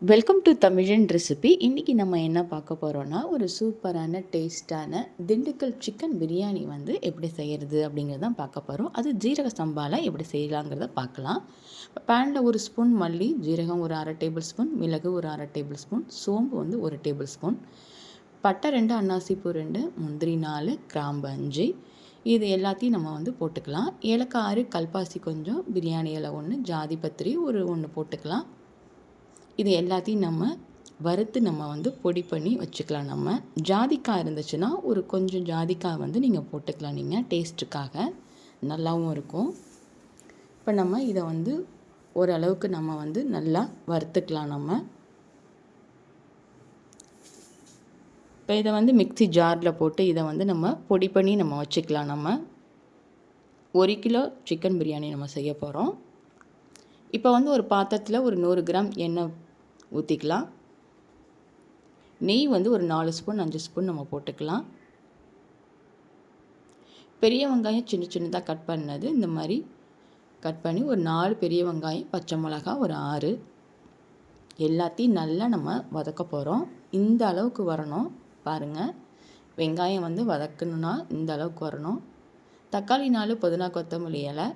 Welcome to தமிழன் recipe இன்றைக்கி நம்ம என்ன பார்க்க போகிறோன்னா ஒரு சூப்பரான டேஸ்ட்டான திண்டுக்கல் சிக்கன் பிரியாணி வந்து எப்படி செய்கிறது அப்படிங்கிறத பார்க்க போகிறோம் அது ஜீரக சம்பாவில் எப்படி செய்யலாங்கிறத பார்க்கலாம். பேனில் ஒரு ஸ்பூன் மல்லி ஜீரகம் ஒரு அரை டேபிள் ஸ்பூன் மிளகு ஒரு அரை டேபிள் ஸ்பூன் சோம்பு வந்து ஒரு டேபிள் ஸ்பூன் பட்டை ரெண்டு அன்னாசிப்பூ ரெண்டு முந்திரி நாலு கிராம்பு அஞ்சு. இது எல்லாத்தையும் நம்ம வந்து போட்டுக்கலாம். ஏலக்காய் ஆறு கல்பாசி கொஞ்சம் பிரியாணி இலை ஒன்று ஜாதி பத்திரி ஒரு ஒன்று போட்டுக்கலாம். இது எல்லாத்தையும் நம்ம வறுத்து நம்ம வந்து பொடி பண்ணி வச்சுக்கலாம். நம்ம ஜாதிக்காய் இருந்துச்சுன்னா ஒரு கொஞ்சம் ஜாதிக்காய் வந்து நீங்கள் போட்டுக்கலாம். நீங்கள் டேஸ்ட்டுக்காக நல்லாவும் இருக்கும். இப்போ நம்ம இதை வந்து ஓரளவுக்கு நம்ம வந்து நல்லா வறுத்துக்கலாம் நம்ம. இப்போ இதை வந்து மிக்சி ஜாரில் போட்டு இதை வந்து நம்ம பொடி பண்ணி நம்ம வச்சுக்கலாம். நம்ம ஒரு கிலோ சிக்கன் பிரியாணி நம்ம செய்ய போகிறோம் இப்போ வந்து ஒரு பாத்திரத்தில் ஒரு நூறு கிராம் எண்ணெய் ஊற்றிக்கலாம் நெய் வந்து ஒரு நாலு ஸ்பூன் அஞ்சு ஸ்பூன் நம்ம போட்டுக்கலாம். பெரிய வெங்காயம் சின்ன சின்னதாக கட் பண்ணது. இந்த மாதிரி கட் பண்ணி ஒரு நாலு பெரிய வெங்காயம் பச்சை மிளகா ஒரு ஆறு. எல்லாத்தையும் நல்லா நம்ம வதக்க போகிறோம் இந்த அளவுக்கு வரணும். பாருங்கள் வெங்காயம் வந்து வதக்கணுன்னா இந்த அளவுக்கு வரணும். தக்காளி நாலு புதினா கொத்தமல்லி இலை.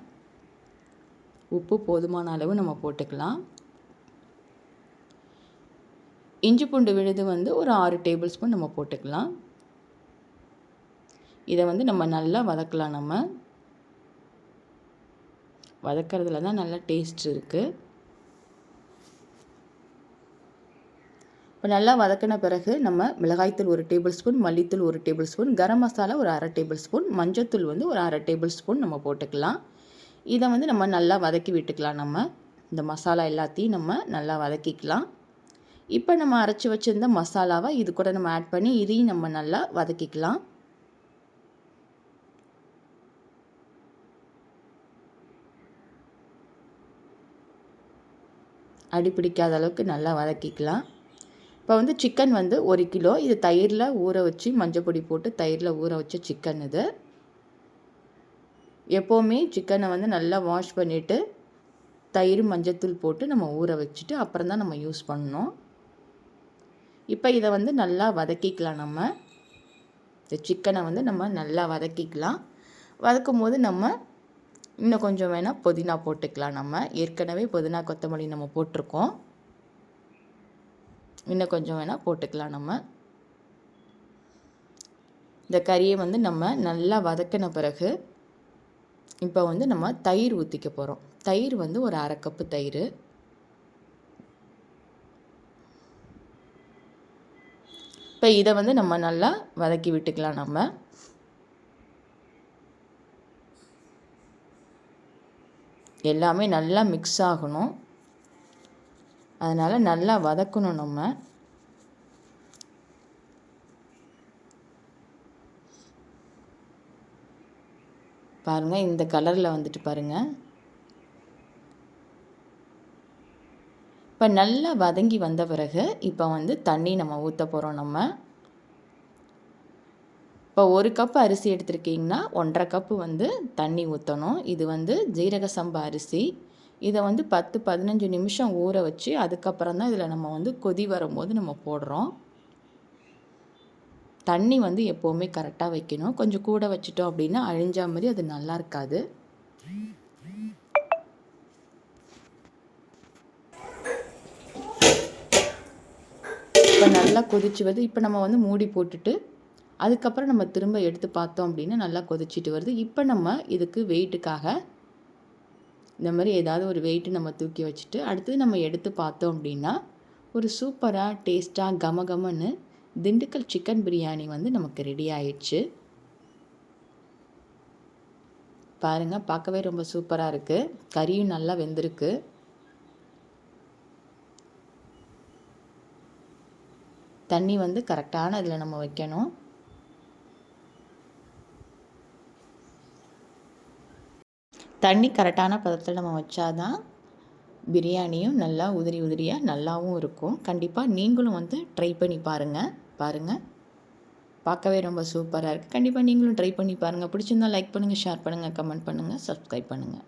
உப்பு போதுமான அளவு நம்ம போட்டுக்கலாம். இஞ்சி பூண்டு விழுது வந்து ஒரு ஆறு டேபிள் ஸ்பூன் நம்ம போட்டுக்கலாம். இதை வந்து நம்ம நல்லா வதக்கலாம் நம்ம. வதக்கிறதுல தான் நல்லா டேஸ்ட் இருக்குது இப்போ நல்லா வதக்கின பிறகு நம்ம மிளகாய்த்தூள் ஒரு டேபிள் ஸ்பூன் மல்லித்தூள் ஒரு டேபிள் ஸ்பூன் கரம் மசாலா ஒரு அரை டேபிள் ஸ்பூன் மஞ்சத்தூள் வந்து ஒரு அரை டேபிள் ஸ்பூன் நம்ம போட்டுக்கலாம். இதை வந்து நம்ம நல்லா வதக்கி விட்டுக்கலாம் நம்ம. இந்த மசாலா எல்லாத்தையும் நம்ம நல்லா வதக்கிக்கலாம். இப்போ நம்ம அரைச்சி வச்சுருந்த மசாலாவை இது கூட நம்ம ஆட் பண்ணி இதையும் நம்ம நல்லா வதக்கிக்கலாம். அடிப்பிடிக்காத அளவுக்கு நல்லா வதக்கிக்கலாம். இப்போ வந்து சிக்கன் வந்து ஒரு கிலோ. இது தயிரில் ஊற வச்சு மஞ்சள் பொடி போட்டு தயிரில் ஊற வச்ச சிக்கன் இது. எப்போவுமே சிக்கனை வந்து நல்லா வாஷ் பண்ணிவிட்டு தயிர் மஞ்சத்தூள் போட்டு நம்ம ஊற வச்சுட்டு அப்புறம் தான் நம்ம யூஸ் பண்ணணும். இப்போ இதை வந்து நல்லா வதக்கிக்கலாம் நம்ம. இந்த சிக்கனை வந்து நம்ம நல்லா வதக்கிக்கலாம். வதக்கும் போது நம்ம இன்னும் கொஞ்சம் வேணால் புதினா போட்டுக்கலாம் நம்ம. ஏற்கனவே புதினா கொத்தமல்லி நம்ம போட்டிருக்கோம். இன்னும் கொஞ்சம் வேணால் போட்டுக்கலாம் நம்ம. இந்த கறியை வந்து நம்ம நல்லா வதக்கின பிறகு இப்போ வந்து நம்ம தயிர் ஊற்றிக்க போகிறோம் தயிர் வந்து ஒரு அரை கப்பு தயிர். இப்போ இதை வந்து நம்ம நல்லா வதக்கி விட்டுக்கலாம் நம்ம. எல்லாமே நல்லா மிக்ஸ் ஆகணும். அதனால் நல்லா வதக்கணும் நம்ம. பாருங்கள் இந்த கலரில் வந்துட்டு பாருங்கள் இப்போ நல்லா வதங்கி வந்த பிறகு இப்போ வந்து தண்ணி நம்ம ஊற்ற போகிறோம் நம்ம. இப்போ ஒரு கப் அரிசி எடுத்துருக்கீங்கன்னா ஒன்றரை கப்பு வந்து தண்ணி ஊற்றணும் இது வந்து ஜீரக சம்பா அரிசி. இதை வந்து பத்து பதினஞ்சு நிமிஷம் ஊற வச்சு அதுக்கப்புறம் தான் இதில் நம்ம வந்து கொதி வரும்போது நம்ம போடுறோம். தண்ணி வந்து எப்போவுமே கரெக்டாக வைக்கணும். கொஞ்சம் கூட வச்சிட்டோம் அப்படின்னா அழிஞ்சா மாதிரி அது நல்லா இருக்காது. இப்போ நல்லா கொதிச்சு வருது இப்போ நம்ம வந்து மூடி போட்டுட்டு அதுக்கப்புறம் நம்ம திரும்ப எடுத்து பார்த்தோம் அப்படின்னா நல்லா கொதிச்சிட்டு வருது. இப்போ நம்ம இதுக்கு வெயிட்டுக்காக இந்த மாதிரி ஏதாவது ஒரு வெயிட்டு நம்ம தூக்கி வச்சுட்டு அடுத்தது நம்ம எடுத்து பார்த்தோம் அப்படின்னா ஒரு சூப்பராக டேஸ்ட்டாக கம கமன்னு திண்டுக்கல் சிக்கன் பிரியாணி வந்து நமக்கு ரெடி ஆயிடுச்சு. பாருங்கள் பார்க்கவே ரொம்ப சூப்பராக இருக்குது கறியும் நல்லா வெந்திருக்கு. தண்ணி வந்து கரெக்டான இதில் நம்ம வைக்கணும். தண்ணி கரெக்டான பதத்தில் நம்ம வச்சாதான் பிரியாணியும் நல்லா உதிரி உதிரியாக நல்லாவும் இருக்கும். கண்டிப்பாக நீங்களும் வந்து ட்ரை பண்ணி பாருங்கள் பாருங்கள் பார்க்கவே ரொம்ப சூப்பராக இருக்குது கண்டிப்பாக நீங்களும் ட்ரை பண்ணி பாருங்கள் பிடிச்சிருந்தால் லைக் பண்ணுங்கள் ஷேர் பண்ணுங்கள் கமெண்ட் பண்ணுங்கள் சப்ஸ்கிரைப் பண்ணுங்கள்